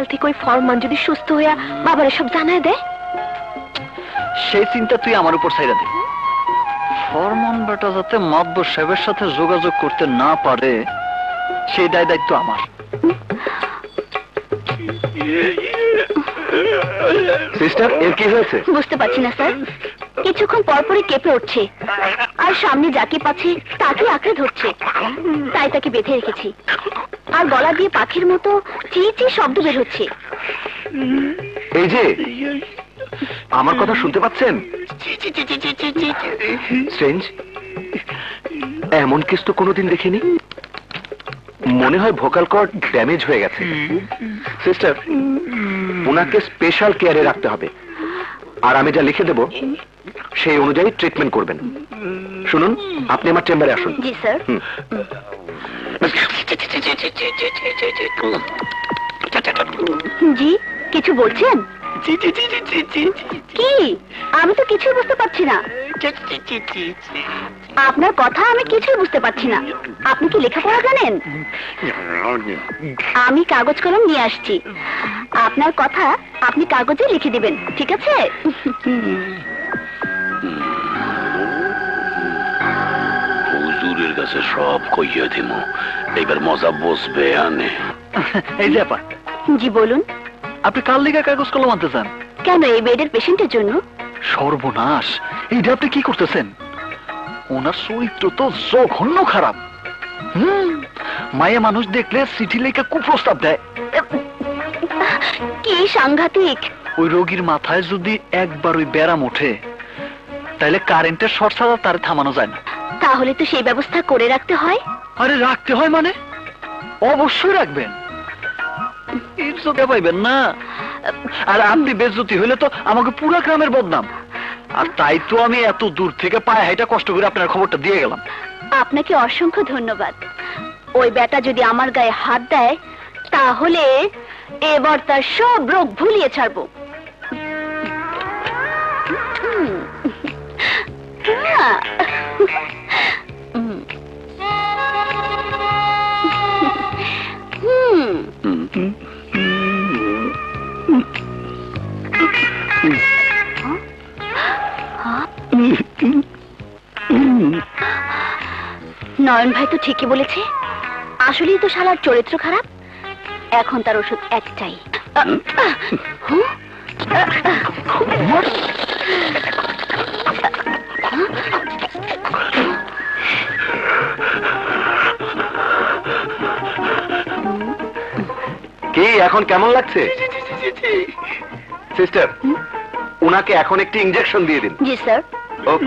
সকাল থেকে ওই ফরমান যদি সুস্থ হইয়া বাবারে সব জানায় দেয়? সেই চিন্তা তুই আমার উপর ছাইরা দে। ফরমান বেটা যাতে মাতবর সাহেবের সাথে যোগাযোগ করতে না পারে সেই দায় দায়িত্ব আমার। সিস্টার এর কি হয়েছে? বুঝতে পারছি না স্যার। কিছুক্ষণ পর পরই কেঁপে উঠছে। আর সামনে যাকে পাচ্ছে তাকে আঁকড়ে ধরছে। তাই তাকে বেঁধে রেখেছি। আর গলা দিয়ে পাখির মতো চি চি শব্দ বের হচ্ছে। এই যে আমার কথা শুনতে পাচ্ছেন? স্ট্রেঞ্জ এমন কেস তো কোনোদিন দেখিনি। মনে হয় ভোকাল কর্ড ড্যামেজ হয়ে গেছে। সিস্টার ওনাকে স্পেশাল কেয়ারে রাখতে হবে। আর আমি যা লিখে দেব সেই অনুযায়ী ট্রিটমেন্ট করবেন। শুনুন আপনি আমার চেম্বারে আসুন। জি স্যার। জি কিছু বলছেন? কি আমি তো কিছুই বুঝতে পারছি না আপনার কথা আমি কিছুই বুঝতে পারছি না আপনি কি লেখাপড়া জানেন আমি কাগজ কলম নিয়ে আসছি আপনার কথা আপনি কাগজে লিখে দিবেন ঠিক আছে হুজুরের কাছে সব কইয়া দিমু এবার মজা বসবে আনে এই যে জি বলুন আপনি কাল লিগা কাগজ কলম আনতে চান কেন এই বেডের পেশেন্টের জন্য? সর্বনাশ। এইটা আপনি কি করতেছেন? ওনার চরিত্র তো জঘন্য খারাপ। হুম মায়ে মানুষ দেখলে চিঠি লেখা কুপ্রস্তাব দেয়। কি সাংঘাতিক। ওই রোগীর মাথায় যদি একবার ওই ব্যারাম ওঠে তাহলে কারেন্টের শর্ট ছাড়া তার থামানো যায় না। তাহলে তো সেই ব্যবস্থা করে রাখতে হয়। আরে রাখতে হয় মানে? অবশ্যই রাখবেন। ইজ্জতে পাইবেন না। আর আপনি বেজ্জতি হইলে তো আমাকে পুরো গ্রামের বদনাম। আর তাই তো আমি এত দূর থেকে পায়ে হাইটা কষ্ট করে আপনার খবরটা দিয়ে গেলাম। আপনাকে অসংখ্য ধন্যবাদ। ওই বেটা যদি আমার গায়ে হাত দেয়, তাহলে এবার তার সব রোগ ভুলিয়ে ছাড়বো। হুম। নয়ন ভাই তো ঠিকই বলেছে। আসলেই তো শালার চরিত্র খারাপ। এখন তার ওষুধ একটাই কি এখন কেমন লাগছে? সিস্টার উনাকে এখন একটি ইনজেকশন দিয়ে দিন। জি স্যার ওকে